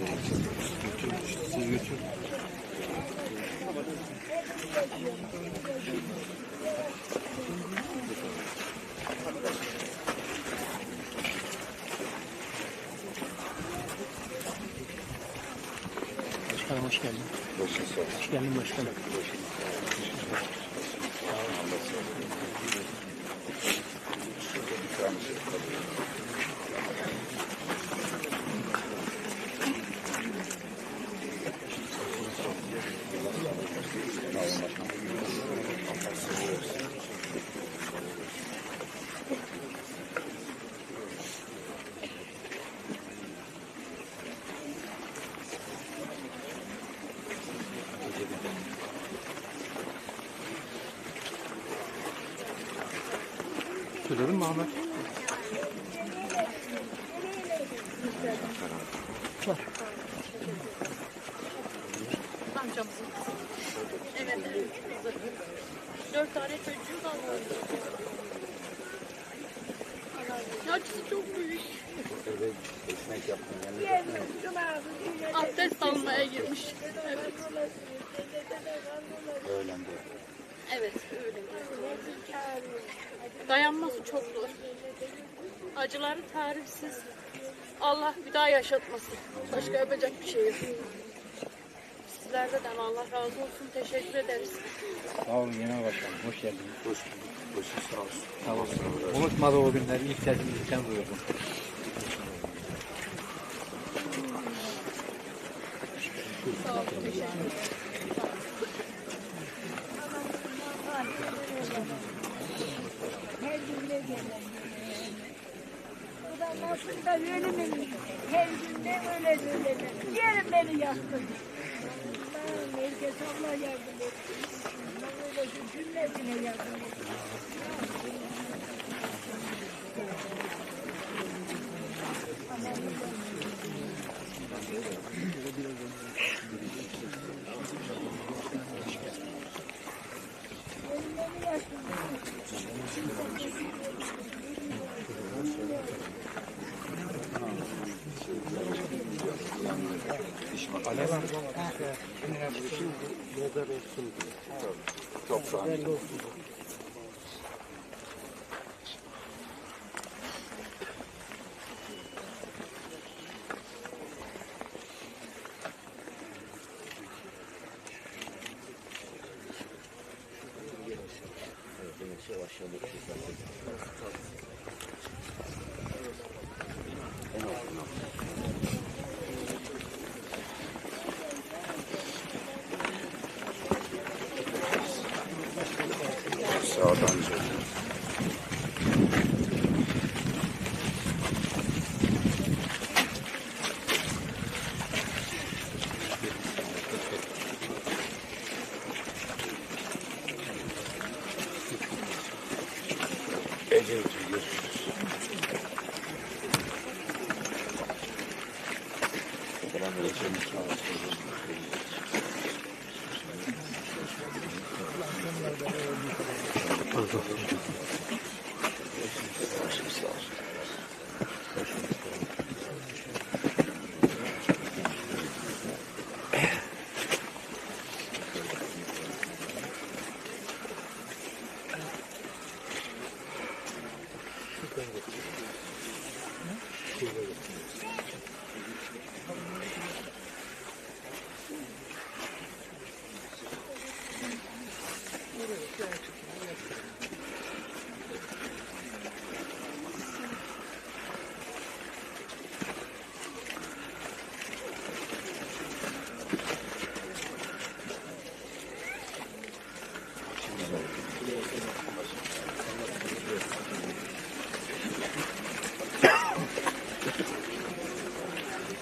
Var. Siz götür. Başkanım hoş geldin. Hoş geldin başkanım. Mi Ahmet? Amcamızın kızı. Evet, evet. kızı. Dört tane çocuğu var. Yaşlısı çok büyük. Almaya girmiş. Evet. Evet, öyle. Dayanması çok zor. Acıları tarifsiz. Allah bir daha yaşatmasın. Başka yapacak bir şey yok. Sizlerden Allah razı olsun. Teşekkür ederiz. Sağ olun Genel Başkanım. Hoş geldiniz. Hoş Hoş sağ olsun. Sağ olun. Unutmadı o günleri. İlk sesimizi sen duyurdun. Sağ olun. Teşekkür ederim. Bu da nasıl da ölümün her günde öyle öyle. Yerim beni yaktın. Allah'ım herkes Allah yardım etsin. Allah öyle cümlesine yardım etsin. Ölümleri yaktın. Toprağın. Sağdan söyle. Ecevit'i görüşürüz. Ecevit sağ olsun. Başımız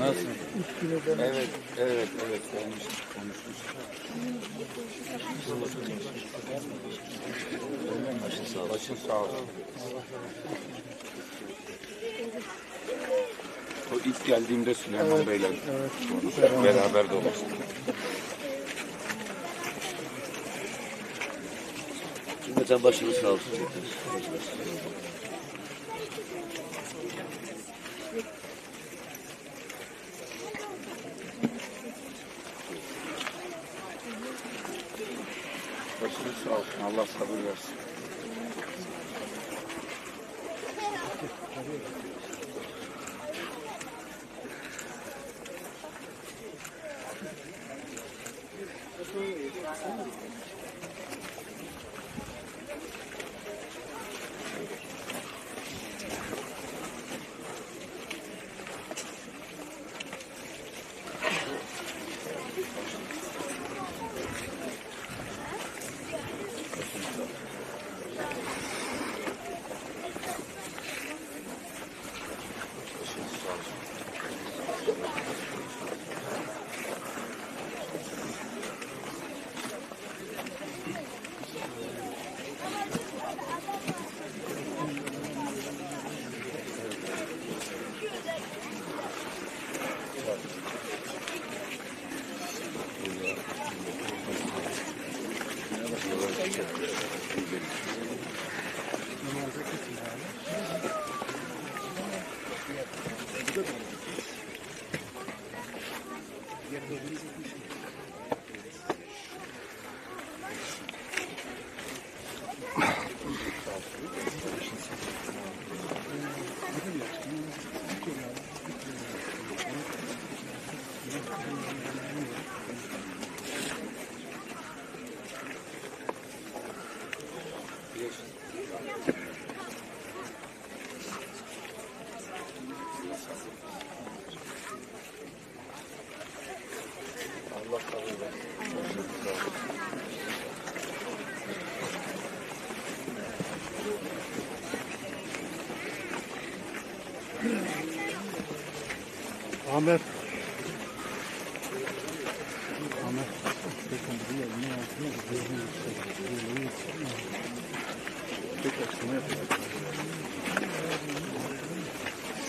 Nasıl? Evet, evet, evet. Gelmiştik, konuşmuştuk. Başın sağ olsun. O ilk geldiğimde Süleyman Bey'le konuştuk. Beraber dolaştık. Cümleten başınız sağ olsun. Başınız olsun. Allah sabır versin. Ahmet.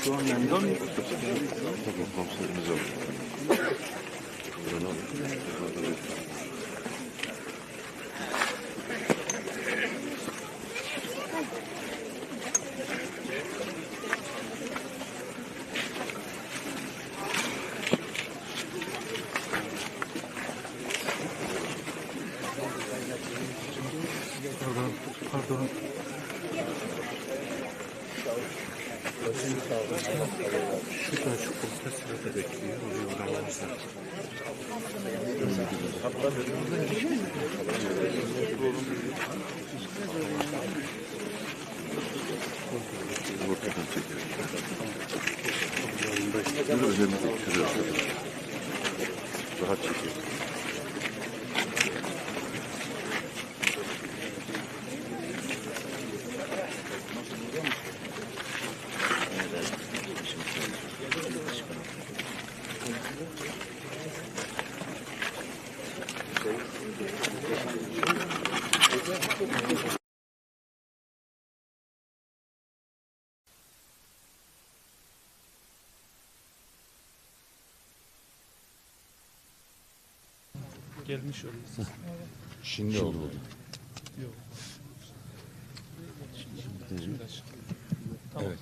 Şu an yanında mı? Tabii komiserimiz var. Pardon, pardon. Şu da şu koltukta sırada bekliyor. Oraya uğramamızlar. Ortadan çekiyor. Dur önemli değil. Rahat çekiyor. Gelmiş oraya. Şimdi oldu. Evet.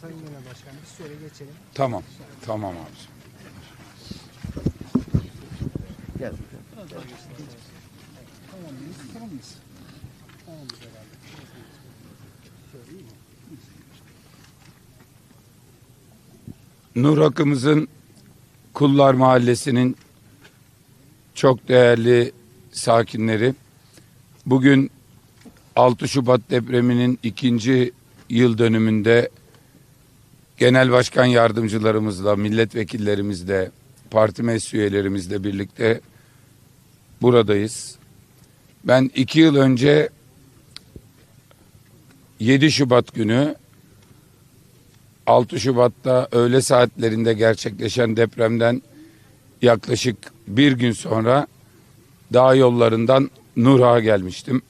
Sayın Genel Başkanım biz şöyle geçelim. Tamam. Tamam abiciğim. Tamam mıyız? Tamam mıyız? Herhalde. Nur Akımızın Kullar Mahallesi'nin çok değerli sakinleri bugün 6 Şubat depreminin ikinci yıl dönümünde genel başkan yardımcılarımızla, milletvekillerimizle, parti meclis üyelerimizle birlikte buradayız. Ben iki yıl önce 7 Şubat günü 6 Şubat'ta öğle saatlerinde gerçekleşen depremden yaklaşık bir gün sonra dağ yollarından Nurha'ya gelmiştim.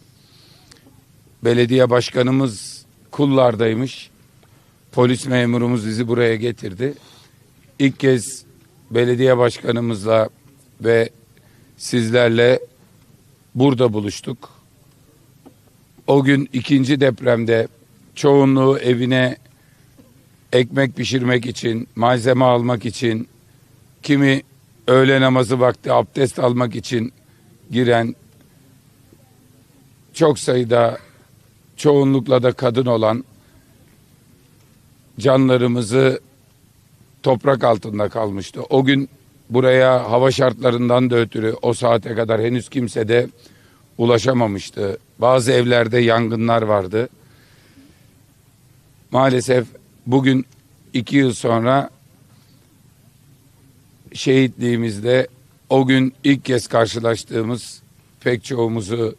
Belediye başkanımız kullardaymış. Polis memurumuz bizi buraya getirdi. İlk kez belediye başkanımızla ve sizlerle burada buluştuk. O gün ikinci depremde çoğunluğu evine ekmek pişirmek için, malzeme almak için, kimi öğle namazı vakti abdest almak için giren çok sayıda çoğunlukla da kadın olan canlarımızı toprak altında kalmıştı. O gün buraya hava şartlarından da ötürü o saate kadar henüz kimse de ulaşamamıştı. Bazı evlerde yangınlar vardı. Maalesef bugün iki yıl sonra şehitliğimizde o gün ilk kez karşılaştığımız pek çoğumuzu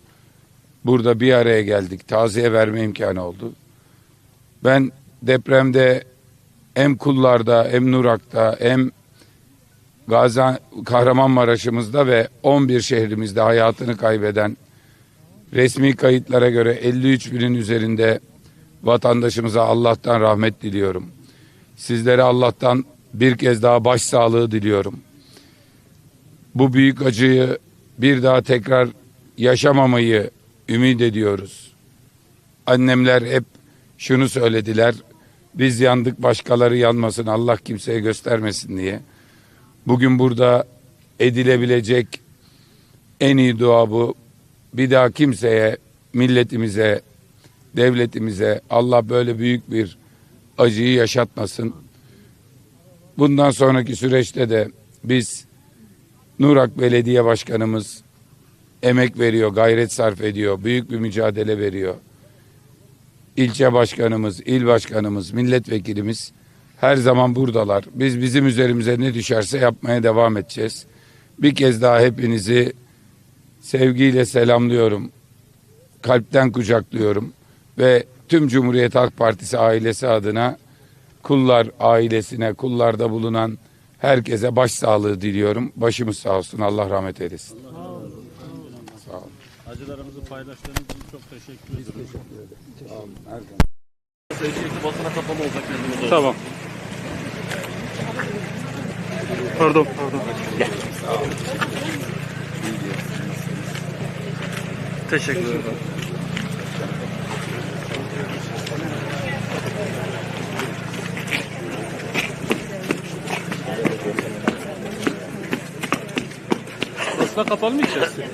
burada bir araya geldik. Taziye verme imkanı oldu. Ben depremde hem Kullar'da hem Nurak'ta hem Gazi Kahramanmaraş'ımızda ve 11 şehrimizde hayatını kaybeden resmi kayıtlara göre 53 binin üzerinde vatandaşımıza Allah'tan rahmet diliyorum. Sizlere Allah'tan bir kez daha başsağlığı diliyorum. Bu büyük acıyı bir daha tekrar yaşamamayı ümit ediyoruz. Annemler hep şunu söylediler. Biz yandık başkaları yanmasın Allah kimseye göstermesin diye. Bugün burada edilebilecek en iyi dua bu. Bir daha kimseye, milletimize, devletimize Allah böyle büyük bir acıyı yaşatmasın. Bundan sonraki süreçte de biz Nurak Belediye Başkanımız emek veriyor, gayret sarf ediyor, büyük bir mücadele veriyor. İlçe başkanımız, il başkanımız, milletvekilimiz her zaman buradalar. Biz bizim üzerimize ne düşerse yapmaya devam edeceğiz. Bir kez daha hepinizi sevgiyle selamlıyorum. Kalpten kucaklıyorum ve tüm Cumhuriyet Halk Partisi ailesi adına kullar ailesine, kullarda bulunan herkese başsağlığı diliyorum. Başımız sağ olsun. Allah rahmet eylesin. Acılarımızı paylaştığınız için çok teşekkür ederim. Tamam. Pardon, pardon. Teşekkür ederim. Da kapalı mı içerisi?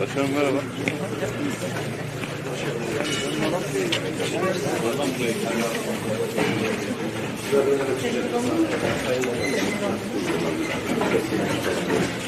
Başkanım merhaba. Merhaba.